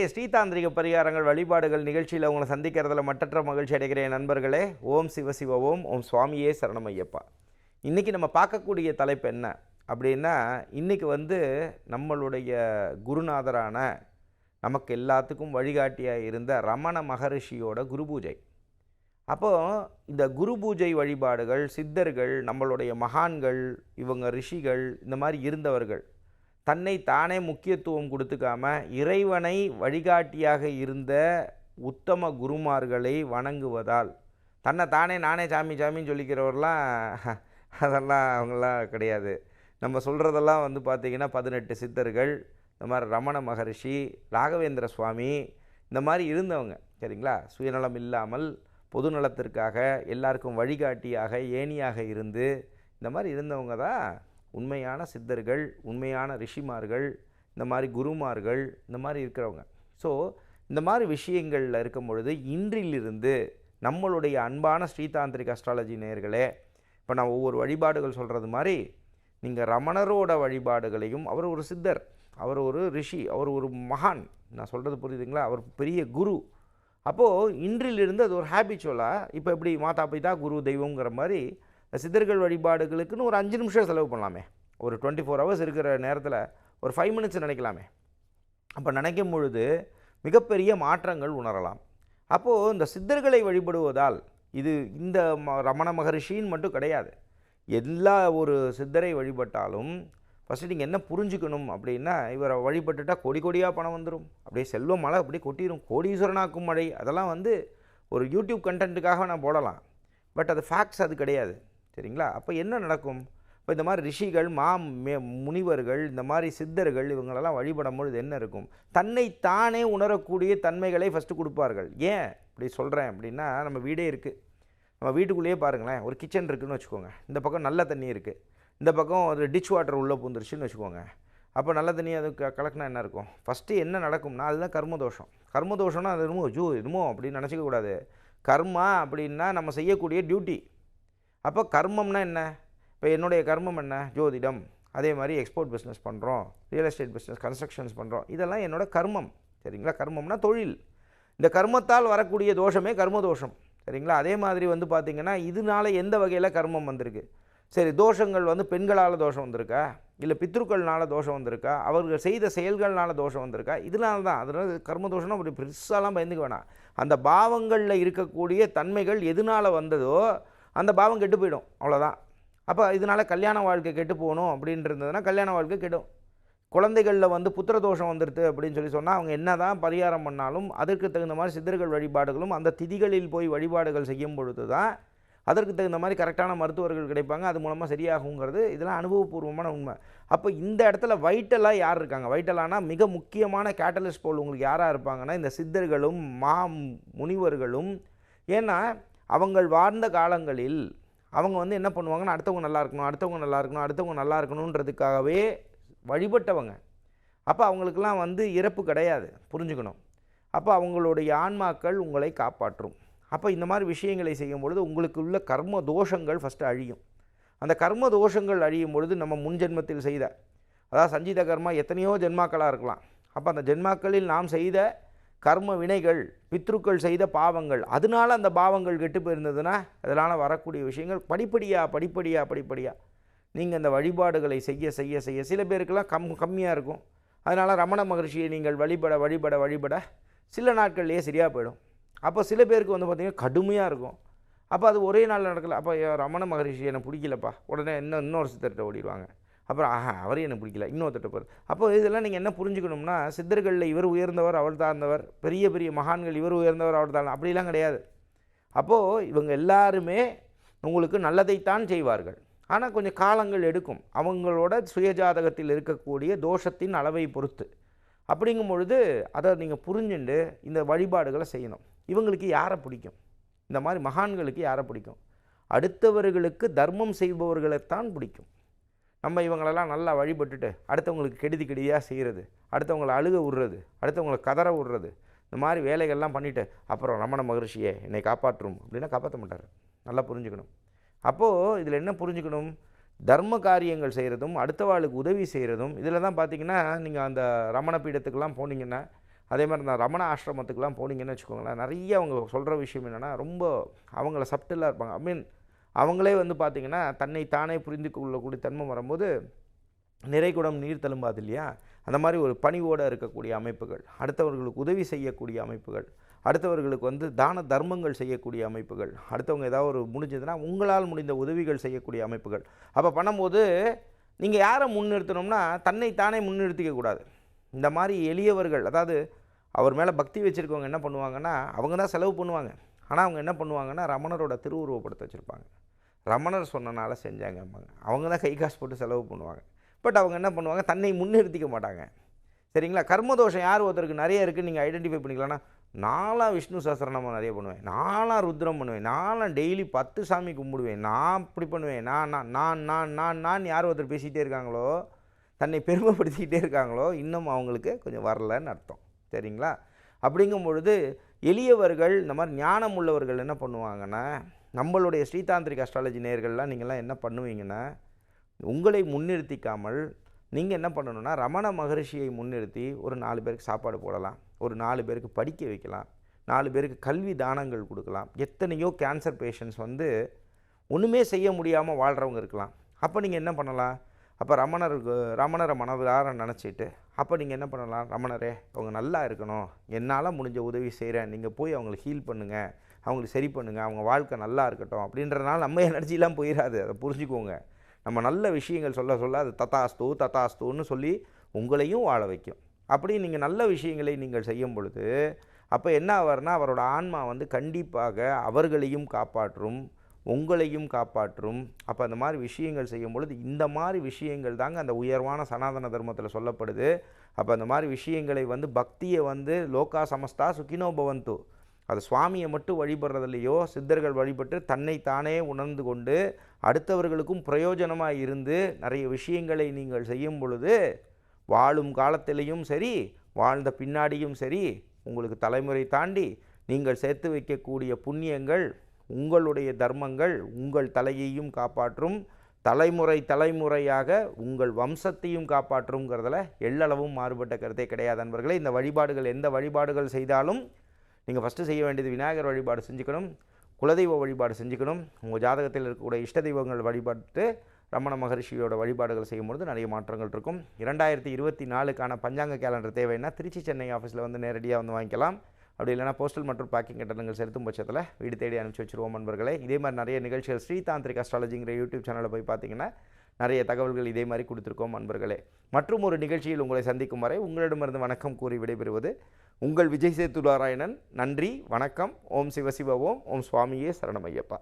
இன்றைய ஸ்ரீதாந்திரிக பரிகாரங்கள் வழிபாடுகள் நிகழ்ச்சியில் உங்களை சந்திக்கிறதுல மட்டற்ற மகிழ்ச்சி அடைகிறேன் நண்பர்களே. ஓம் சிவசிவ ஓம் ஓம் சுவாமியே சரணமையப்பா இன்றைக்கி நம்ம பார்க்கக்கூடிய தலைப்பு என்ன அப்படின்னா இன்றைக்கி வந்து நம்மளுடைய குருநாதரான நமக்கு எல்லாத்துக்கும் வழிகாட்டியாக இருந்த ரமண மகரிஷியோட குரு பூஜை. அப்போது இந்த குரு பூஜை வழிபாடுகள் சித்தர்கள் நம்மளுடைய மகான்கள் இவங்க ரிஷிகள் இந்த மாதிரி இருந்தவர்கள் தன்னை தானே முக்கியத்துவம் கொடுத்துக்காம இறைவனை வழிகாட்டியாக இருந்த உத்தம குருமார்களை வணங்குவதால் தன்னை தானே நானே சாமி சாமின்னு சொல்லிக்கிறவர்லாம் அதெல்லாம் அவங்களாம் கிடையாது. நம்ம சொல்கிறதெல்லாம் வந்து பார்த்திங்கன்னா பதினெட்டு சித்தர்கள் இந்த மாதிரி ரமண மகரிஷி ராகவேந்திர சுவாமி இந்த மாதிரி இருந்தவங்க சரிங்களா? சுயநலம் இல்லாமல் பொது நலத்திற்காக எல்லாருக்கும் வழிகாட்டியாக ஏணியாக இருந்து இந்த மாதிரி இருந்தவங்க தான் உண்மையான சித்தர்கள் உண்மையான ரிஷிமார்கள் இந்த மாதிரி குருமார்கள் இந்த மாதிரி இருக்கிறவங்க. ஸோ இந்த மாதிரி விஷயங்களில் இருக்கும் பொழுது இன்றிலிருந்து நம்மளுடைய அன்பான ஸ்ரீதாந்திரிக் அஸ்ட்ராலஜி நேர்களே இப்போ நான் ஒவ்வொரு வழிபாடுகள் சொல்கிறது மாதிரி நீங்கள் ரமணரோட வழிபாடுகளையும் அவர் ஒரு சித்தர் அவர் ஒரு ரிஷி அவர் ஒரு மகான் நான் சொல்கிறது புரியுதுங்களா? அவர் பெரிய குரு. அப்போது இன்றிலிருந்து அது ஒரு ஹேபிச்சுவலாக இப்போ எப்படி மாதா பிதா குரு தெய்வங்கிற மாதிரி இந்த சித்தர்கள் வழிபாடுகளுக்குன்னு ஒரு அஞ்சு நிமிஷம் செலவு பண்ணலாமே. ஒரு டுவெண்ட்டி ஃபோர் ஹவர்ஸ் இருக்கிற நேரத்தில் ஒரு ஃபைவ் மினிட்ஸ் நினைக்கலாமே. அப்போ நினைக்கும் பொழுது மிகப்பெரிய மாற்றங்கள் உணரலாம். அப்போது இந்த சித்தர்களை வழிபடுவதால் இது இந்த ம- ரமண மகரிஷின்னு மட்டும் கிடையாது. எல்லா ஒரு சித்தரை வழிபட்டாலும் ஃபஸ்ட்டு நீங்கள் என்ன புரிஞ்சுக்கணும் அப்படின்னா இவரை வழிபட்டுட்டா கொடி கொடியாக பணம் வந்துடும் அப்படியே செல்வம் மழை அப்படியே கொட்டிடும் கோடீஸ்வரனாக்கும் மழை அதெல்லாம் வந்து ஒரு யூடியூப் கண்டென்ட்டுக்காக நான் போடலாம். பட் அது ஃபேக்ட்ஸ் அது கிடையாது. சரிங்களா? அப்போ என்ன நடக்கும்? இப்போ இந்த மாதிரி ரிஷிகள் மா மே- முனிவர்கள் இந்த மாதிரி சித்தர்கள் இவங்களெல்லாம் வழிபடும் பொழுது என்ன இருக்கும்? தன்னை தானே உணரக்கூடிய தன்மைகளை ஃபஸ்ட்டு கொடுப்பார்கள். ஏன் இப்படி சொல்கிறேன் அப்படின்னா நம்ம வீடே இருக்குது நம்ம வீட்டுக்குள்ளேயே பாருங்களேன் ஒரு கிச்சன் இருக்குன்னு வச்சுக்கோங்க. இந்த பக்கம் நல்ல தண்ணி இருக்குது இந்த பக்கம் ஒரு டிச் வாட்டர் உள்ளே பூந்துருச்சுன்னு வச்சுக்கோங்க. அப்போ நல்ல தண்ணி அது க கலக்கினா என்ன இருக்கும்? ஃபஸ்ட்டு என்ன நடக்கும்னா அதுதான் கர்மதோஷம். கர்மதோஷம்னா அது என்னமோ ஜூ என்னமோ அப்படின்னு நினச்சிக்க கூடாது. கர்மா அப்படின்னா நம்ம செய்யக்கூடிய டியூட்டி அப்போ கர்மம்னா என்ன? இப்போ என்னுடைய கர்மம் என்ன? ஜோதிடம். அதே மாதிரி எக்ஸ்போர்ட் பிஸ்னஸ் பண்ணுறோம் ரியல் எஸ்டேட் பிஸ்னஸ் கன்ஸ்ட்ரக்ஷன்ஸ் பண்ணுறோம் இதெல்லாம் என்னோட கர்மம். சரிங்களா? கர்மம்னா தொழில். இந்த கர்மத்தால் வரக்கூடிய தோஷமே கர்ம தோஷம் சரிங்களா? அதே மாதிரி வந்து பார்த்திங்கன்னா இதனால எந்த வகையில் கர்மம் வந்திருக்கு? சரி தோஷங்கள் வந்து பெண்களால் தோஷம் வந்திருக்கா? இல்லை பித்ருக்கள்னால தோஷம் வந்திருக்கா? அவர்கள் செய்த செயல்கள்னால தோஷம் வந்திருக்கா? இதனால தான். அதனால் கர்ம தோஷம் அப்படி பெருசாலாம் பயந்துக்க வேணாம். அந்த பாவங்களில் இருக்கக்கூடிய தன்மைகள் எதனால் வந்ததோ அந்த பாவம் கெட்டு போயிடும் அவ்வளோதான் அப்போ இதனால் கல்யாண வாழ்க்கை கெட்டு போகணும் அப்படின்றதுனா கல்யாண வாழ்க்கை கெடும். குழந்தைகளில் வந்து புத்திர தோஷம் வந்துடுது அப்படின்னு சொல்லி சொன்னால் அவங்க என்ன தான் பரிகாரம் பண்ணாலும் அதற்கு தகுந்த மாதிரி சித்தர்கள் வழிபாடுகளும் அந்த திதிகளில் போய் வழிபாடுகள் செய்யும் பொழுது தான் அதற்கு தகுந்த மாதிரி கரெக்டான மருத்துவர்கள் கிடைப்பாங்க. அது மூலமாக சரியாகுங்கிறது இதெல்லாம் அனுபவபூர்வமான உண்மை. அப்போ இந்த இடத்துல வைட்டலாக யார் இருக்காங்க? வைட்டலானா மிக முக்கியமான கேட்டலிஸ்ட் போல் உங்களுக்கு யாராக இருப்பாங்கன்னா இந்த சித்தர்களும் மா முனிவர்களும். ஏன்னா அவங்கள் வாழ்ந்த காலங்களில் அவங்க வந்து என்ன பண்ணுவாங்கன்னா அடுத்தவங்க நல்லா இருக்கணும் அடுத்தவங்க நல்லா இருக்கணும் அடுத்தவங்க நல்லா இருக்கணுன்றதுக்காகவே வழிபட்டவங்க. அப்போ அவங்களுக்கெல்லாம் வந்து இறப்பு கிடையாது புரிஞ்சுக்கணும். அப்போ அவங்களுடைய ஆன்மாக்கள் உங்களை காப்பாற்றும். அப்போ இந்த மாதிரி விஷயங்களை செய்யும் பொழுது உங்களுக்கு உள்ள கர்ம தோஷங்கள் ஃபஸ்ட்டு அழியும். அந்த கர்ம தோஷங்கள் அழியும் பொழுது நம்ம முன் ஜென்மத்தில் செய்த அதாவது சஞ்சீத கர்மா எத்தனையோ ஜென்மாக்களாக இருக்கலாம். அப்போ அந்த ஜென்மாக்களில் நாம் செய்த கர்ம வினைகள் பித்ருக்கள் செய்த பாவங்கள் அதனால அந்த பாவங்கள் கெட்டு போயிருந்ததுன்னா அதனால் வரக்கூடிய விஷயங்கள் படிப்படியாக படிப்படியாக படிப்படியாக நீங்கள் அந்த வழிபாடுகளை செய்ய செய்ய செய்ய சில பேருக்கெல்லாம் கம் கம்மியாக இருக்கும். அதனால் ரமண மகரிஷியை நீங்கள் வழிபட வழிபட வழிபட சில நாட்கள்லேயே சரியாக போயிடும். அப்போ சில பேருக்கு வந்து பார்த்திங்கன்னா கடுமையாக இருக்கும். அப்போ அது ஒரே நாள் நடக்கல. அப்போ ரமண மகரிஷி எனக்கு பிடிக்கலப்பா. உடனே இன்னும் இன்னொரு சித்தர்கிட்ட ஓடிடுவாங்க. அப்புறம் ஆஹா அவரையும் எனக்கு பிடிக்கல. இன்னொருத்தட்ட போகிறது அப்போ இதெல்லாம் நீங்கள் என்ன புரிஞ்சுக்கணும்னா சித்தர்களில் இவர் உயர்ந்தவர் அவள் தாழ்ந்தவர் பெரிய பெரிய மகான்கள் இவர் உயர்ந்தவர் அவள் தாழ்ந்த அப்படிலாம் கிடையாது. அப்போது இவங்க எல்லாருமே உங்களுக்கு நல்லதைத்தான் செய்வார்கள். ஆனால் கொஞ்சம் காலங்கள் எடுக்கும். அவங்களோட சுயஜாதகத்தில் இருக்கக்கூடிய தோஷத்தின் அளவை பொறுத்து. அப்படிங்கும் பொழுது அதை நீங்கள் புரிஞ்சுண்டு இந்த வழிபாடுகளை செய்யணும். இவங்களுக்கு யாரை பிடிக்கும்? இந்த மாதிரி மகான்களுக்கு யாரை பிடிக்கும்? அடுத்தவர்களுக்கு தர்மம் செய்பவர்களைத்தான் பிடிக்கும். நம்ம இவங்களெல்லாம் நல்லா வழிபட்டுட்டு அடுத்தவங்களுக்கு கெடுதி கெடுதியாக செய்கிறது அடுத்தவங்களை அழுக விடுறது அடுத்தவங்களை கதற விடுறது இந்த மாதிரி வேலைகள்லாம் பண்ணிவிட்டு அப்புறம் ரமண மகரிஷியை என்னை காப்பாற்றும் அப்படின்னா காப்பாற்ற மாட்டார். நல்லா புரிஞ்சுக்கணும். அப்போது இதில் என்ன புரிஞ்சுக்கணும்? தர்ம காரியங்கள் செய்கிறதும் அடுத்தவாளுக்கு உதவி செய்கிறதும் இதில் தான் பார்த்தீங்கன்னா நீங்கள் அந்த ரமண பீடத்துக்கெல்லாம் போனீங்கன்னா அதே மாதிரி நான் ரமண ஆசிரமத்துக்குலாம் போனீங்கன்னு வச்சுக்கோங்களேன் நிறைய அவங்க சொல்கிற விஷயம் என்னென்னா ரொம்ப அவங்கள சப்டிலாக இருப்பாங்க. ஐ மீன் அவங்களே வந்து பார்த்திங்கன்னா தன்னை தானே புரிந்து கொள்ளக்கூடிய தன்மை வரும்போது நிறைகுடம் நீர் தழும்பாது இல்லையா? அந்த மாதிரி ஒரு பணிவோடு இருக்கக்கூடிய அமைப்புகள் அடுத்தவர்களுக்கு உதவி செய்யக்கூடிய அமைப்புகள் அடுத்தவர்களுக்கு வந்து தான தர்மங்கள் செய்யக்கூடிய அமைப்புகள் அடுத்தவங்க ஏதாவது ஒரு முடிஞ்சதுன்னா உங்களால் முடிந்த உதவிகள் செய்யக்கூடிய அமைப்புகள். அப்போ பண்ணும்போது நீங்கள் யாரை முன்னிறுத்தணும்னா தன்னை தானே முன்னிறுத்திக்க கூடாது. இந்த மாதிரி எளியவர்கள் அதாவது அவர் மேலே பக்தி வச்சுருக்கவங்க என்ன பண்ணுவாங்கன்னா அவங்க தான் செலவு பண்ணுவாங்க. ஆனால் அவங்க என்ன பண்ணுவாங்கன்னா ரமணரோட திருவுருவப்படுத்த வச்சுருப்பாங்க. ரமணர் சொன்னனால செஞ்சாங்க அவங்க தான் கை காசு போட்டு செலவு பண்ணுவாங்க. பட் அவங்க என்ன பண்ணுவாங்க? தன்னை முன்னிறுத்திக்க மாட்டாங்க. சரிங்களா? கர்மதோஷம் யார் ஒருத்தருக்கு நிறைய இருக்குன்னு நீங்கள் ஐடென்டிஃபை பண்ணிக்கலாம்னா நாலாம் விஷ்ணு சஹசிரநாமம் நிறைய பண்ணுவேன். நாலாம் ருத்ரம் பண்ணுவேன். நாலாம் டெய்லி பத்து சாமி கும்பிடுவேன். நான் இப்படி பண்ணுவேன். நான் நான் நான் நான் நான் நான் யார் ஒருத்தர் பேசிகிட்டே இருக்காங்களோ தன்னை பெருமைப்படுத்திக்கிட்டே இருக்காங்களோ இன்னும் அவங்களுக்கு கொஞ்சம் வரலன்னு அர்த்தம். சரிங்களா? அப்படிங்கும் பொழுது எளியவர்கள் இந்த மாதிரி ஞானம் உள்ளவர்கள் என்ன பண்ணுவாங்கன்னா நம்மளுடைய ஸ்ரீதாந்திரிக் அஸ்ட்ராலஜி நேர்கள்லாம் நீங்கள்லாம் என்ன பண்ணுவீங்கன்னா உங்களை முன்னிறுத்திக்காமல் நீங்கள் என்ன பண்ணணும்னா ரமண மகரிஷியை முன்னிறுத்தி ஒரு நாலு பேருக்கு சாப்பாடு போடலாம் ஒரு நாலு பேருக்கு படிக்க வைக்கலாம் நாலு பேருக்கு கல்வி தானங்கள் கொடுக்கலாம் எத்தனையோ கேன்சர் பேஷண்ட்ஸ் வந்து ஒன்றுமே செய்ய முடியாமல் வாழ்கிறவங்க இருக்கலாம். அப்போ நீங்கள் என்ன பண்ணலாம்? அப்போ ரமணருக்கு ரமணரை மனதார நினச்சிட்டு அப்போ நீங்கள் என்ன பண்ணலாம்? ரமணரே அவங்க நல்லா இருக்கணும் என்னால் முடிஞ்ச உதவி செய்கிறேன் நீங்கள் போய் அவங்களை ஹீல் பண்ணுங்கள் அவங்களுக்கு சரி பண்ணுங்கள் அவங்க வாழ்க்கை நல்லா இருக்கட்டும் அப்படின்றனால நம்ம எனர்ஜிலாம் போயிடாது அதை புரிஞ்சுக்கோங்க. நம்ம நல்ல விஷயங்கள் சொல்ல சொல்ல அது தத்தாஸ்து தத்தாஸ்துன்னு சொல்லி உங்களையும் வாழ வைக்கும். அப்படி நீங்கள் நல்ல விஷயங்களை நீங்கள் செய்யும் பொழுது அப்போ என்ன ஆவார்னா அவரோட ஆன்மா வந்து கண்டிப்பாக அவர்களையும் காப்பாற்றும் உங்களையும் காப்பாற்றும். அப்போ அந்த மாதிரி விஷயங்கள் செய்யும் பொழுது இந்த மாதிரி விஷயங்கள் தாங்க அந்த உயர்வான சனாதன தர்மத்தில் சொல்லப்படுது. அப்போ அந்த மாதிரி விஷயங்களை வந்து பக்தியை வந்து லோகா சமஸ்தா சுகினோ பவந்து அது சுவாமியை மட்டும் வழிபடுறதில்லையோ சித்தர்கள் வழிபட்டு தன்னை தானே உணர்ந்து கொண்டு அடுத்தவர்களுக்கும் பிரயோஜனமாக இருந்து நிறைய விஷயங்களை நீங்கள் செய்யும் பொழுது வாழும் காலத்திலையும் சரி வாழ்ந்த பின்னாடியும் சரி உங்களுக்கு தலைமுறை தாண்டி நீங்கள் சேர்த்து வைக்கக்கூடிய புண்ணியங்கள் உங்களுடைய தர்மங்கள் உங்கள் தலையையும் காப்பாற்றும் தலைமுறை தலைமுறையாக உங்கள் வம்சத்தையும் காப்பாற்றுங்கிறதுல எள்ளளவும் மாறுபட்ட கருத்தே கிடையாது நண்பர்களே இந்த வழிபாடுகள் எந்த வழிபாடுகள் செய்தாலும் நீங்கள் ஃபஸ்ட்டு செய்ய வேண்டியது விநாயகர் வழிபாடு செஞ்சுக்கணும் குலதெய்வ வழிபாடு செஞ்சுக்கணும். உங்கள் ஜாதகத்தில் இருக்கக்கூடிய இஷ்ட தெய்வங்கள் வழிபாட்டு ரமண மகரிஷியோட வழிபாடுகள் செய்யும்பொழுது நிறைய மாற்றங்கள் இருக்கும். இரண்டாயிரத்தி இருபத்தி நாலுக்கான பஞ்சாங்க கேலண்டர் தேவைன்னா திருச்சி சென்னை ஆஃபீஸில் வந்து நேரடியாக வந்து வாங்கிக்கலாம். அப்படி இல்லைனா போஸ்டல் மற்றும் பேக்கிங் கட்டணங்கள் செலுத்தும் பட்சத்தில் வீடு தேடி அனுப்பிச்சி வச்சுருவோம் நண்பர்களே. இதே மாதிரி நிறைய நிகழ்ச்சிகள் ஸ்ரீதாந்திரிக் அஸ்ட்ராலஜிங்கிற யூடியூப் சேனலில் போய் பார்த்தீங்கன்னா நிறைய தகவல்கள் இதே மாதிரி கொடுத்துருக்கோம் நண்பர்களே. மற்றும் ஒரு நிகழ்ச்சியில் உங்களை சந்திக்கும் வரை உங்களிடமிருந்து வணக்கம் கூறி விடைபெறுவது உங்கள் விஜய் சேத்துநாராயணன் நன்றி வணக்கம். ஓம் சிவசிவ ஓம். ஓம் சுவாமியே சரணமையப்பா.